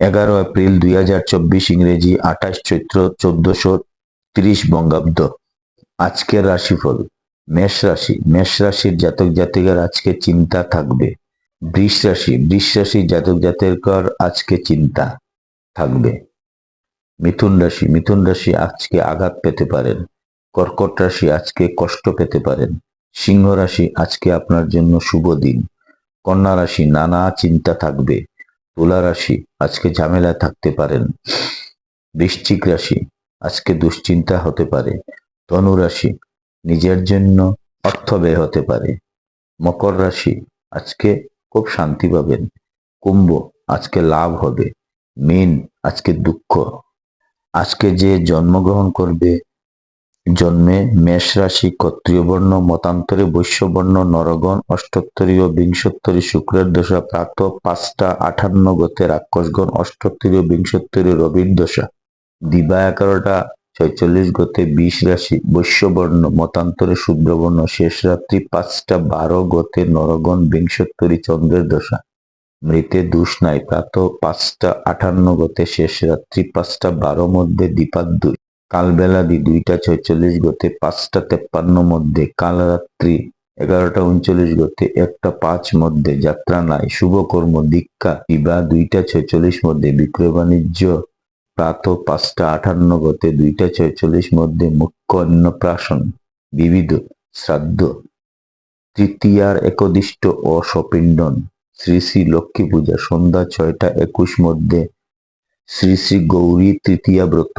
এগারো এপ্রিল দুই হাজার চব্বিশ ইংরেজি আঠাশ চৈত্র চোদ্দশো তিরিশ বঙ্গাব্দ। আজকের রাশিফল, মেষ রাশি। মেষ রাশির জাতক জাতিকার আজকে চিন্তা থাকবে। বৃষ রাশি, বৃষ রাশির জাতক জাতিকার আজকে চিন্তা থাকবে। মিথুন রাশি মিথুন রাশি আজকে আঘাত পেতে পারেন। কর্কট রাশি আজকে কষ্ট পেতে পারেন। সিংহ রাশি আজকে আপনার জন্য শুভ দিন। কন্যা রাশি নানা চিন্তা থাকবে। তুলা রাশি, আজকে ঝামেলায় থাকতে পারেন। বৃশ্চিক রাশি, আজকে দুশ্চিন্তা হতে পারে। ধনু রাশি, নিজের জন্য অর্থ ব্যয় হতে পারে। মকর রাশি, আজকে খুব শান্তি পাবেন। কুম্ভ, আজকে লাভ হবে। মীন, আজকে দুঃখ। আজকে যে জন্মগ্রহণ করবে জন্মে মেষ রাশি ক্ষত্রিয় বর্ণ, মতান্তরে বৈশ্যবর্ণ নরগণ অষ্টোত্তরীয় বিংশোত্তরী শুক্রের দশা, প্রাত, পাঁচটা, আঠান্ন গতে রাক্ষসগণ অষ্টোত্তরীয় বিংশোত্তরীয় রবির দশা। দিবা এগারোটা, ছয়চল্লিশ গতে বিশ রাশি বৈশ্যবর্ণ মতান্তরে শুদ্রবর্ণ শেষ রাত্রি পাঁচটা, বারো গতে নরগণ বিংশোত্তরী চন্দ্রের দশা। মৃতে দুষ নাই, প্রাত পাঁচটা, আঠান্ন গতে শেষ রাত্রি পাঁচটা, বারো মধ্যে দীপাত দুই। কালবেলাদি দুইটা ছয়চল্লিশ গতে পাঁচটা তেপ্পান্ন মধ্যে কাল রাত্রি এগারোটা উনচল্লিশ গতে একটা পাঁচ মধ্যে, যাত্রা নাই, শুভকর্ম, দীক্ষা দিবা দুইটা ছয়চল্লিশ মধ্যে, বিক্রয় বাণিজ্য প্রাত পাঁচটা আঠান্ন গতে দুইটা ছয়চল্লিশ মধ্যে মুখ্য অন্নপ্রাশন, বিবিধ, শ্রাদ্ধ, তৃতীয়ার একদিষ্ট ও সপিণ্ডন শ্রী শ্রী লক্ষ্মী পূজা, সন্ধ্যা ছয়টা একুশ মধ্যে শ্রী শ্রী গৌরী তৃতীয়া ব্রত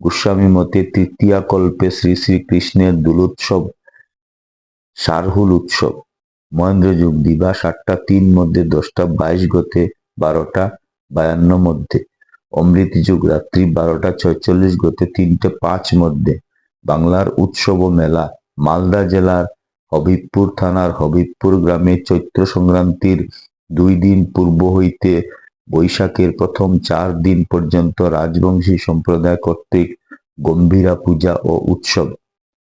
গোস্বামী মতে তৃতীয়া কল্পে শ্রী শ্রী কৃষ্ণের দুলোৎসব, সারহুল উৎসব। মহেন্দ্র যুগ দিবা সাতটা তিন মধ্যে দশটা বাইশ গতে বারোটা বায়ান্ন মধ্যে। অমৃত যুগ রাত্রি বারোটা ছয়চল্লিশ গতে তিনটে পাঁচ মধ্যে। বাংলার উৎসব ও মেলা মালদা জেলার হবিবপুর থানার হবিবপুর গ্রামে চৈত্র সংক্রান্তির দুই দিন পূর্ব হইতে বৈশাখের প্রথম চার দিন পর্যন্ত রাজবংশী সম্প্রদায় কর্তৃক গম্ভীরা পূজা ও উৎসব।